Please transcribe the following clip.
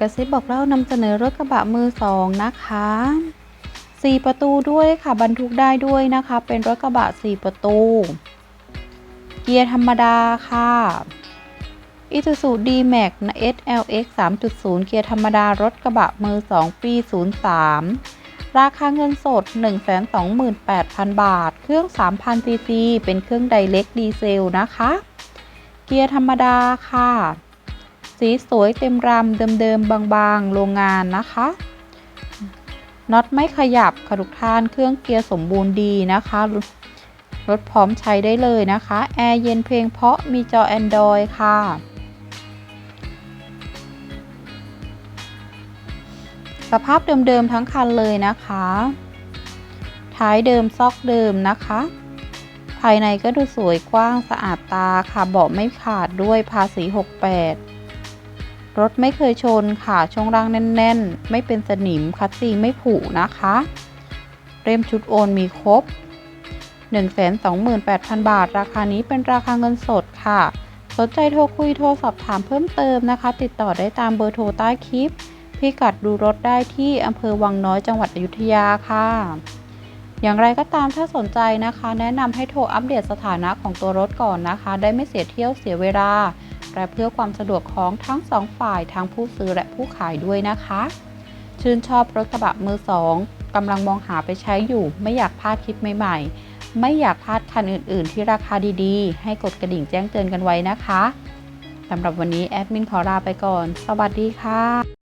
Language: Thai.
กระซิบบอกเล่านำเสนอรถกระบะมือสองนะคะสี่ประตูด้วยค่ะบรรทุกได้ด้วยนะคะ เป็นรถกระบะสี่ประตู เกียร์ธรรมดาค่ะ Isuzu D-Max SLX 3.0 เกียร์ธรรมดารถกระบะมือ2ปี 03 ราคาเงินสด 128,000 บาท เครื่อง 3,000ซีซีเป็นเครื่องไดเล็กดีเซลนะคะ เกียร์ธรรมดาค่ะ สีสวยเต็มรำเดิมๆบางๆ โรงงานนะคะน็อตไม่ขยับค่ะทุกท่านเครื่องเกียร์สมบูรณ์ดีนะคะรถพร้อมใช้ได้เลยนะคะแอร์เย็นเพลงเพราะมีจอ Android ค่ะ สภาพเดิมๆทั้งคันเลยนะคะ ท้ายเดิมซอกเดิมนะคะ ภายในก็ดูสวยกว้างสะอาดตาค่ะเบาะไม่ขาดด้วยภาษี 68 รถไม่เคยชนค่ะ ช่วงล่างแน่น ๆ ไม่เป็นสนิมคัสซีไม่ผุนะคะเริ่มชุดโอนมีครบ 128,000 บาท ราคานี้เป็นราคาเงินสดค่ะ สนใจโทรคุยโทรสอบถามเพิ่มเติมนะคะ ติดต่อได้ตามเบอร์โทรใต้คลิป พิกัดดูรถได้ที่อำเภอวังน้อยจังหวัดอยุธยาค่ะอย่างไรก็ตามถ้าสนใจนะคะ แนะนำให้โทรอัปเดตสถานะของตัวรถก่อนนะคะ ได้ไม่เสียเที่ยวเสียเวลา และเพื่อความสะดวกของทั้งสองฝ่ายทั้งผู้ซื้อและผู้ขายด้วยนะคะ ชื่นชอบรถกระบะมือสองกำลังมองหาไปใช้อยู่ ไม่อยากพลาดคลิปใหม่ๆ ไม่อยากพลาดคันอื่นๆ ที่ราคาดีๆ ให้กดกระดิ่งแจ้งเตือนกันไว้นะคะสำหรับวันนี้แอดมินขอลาไปก่อน สวัสดีค่ะ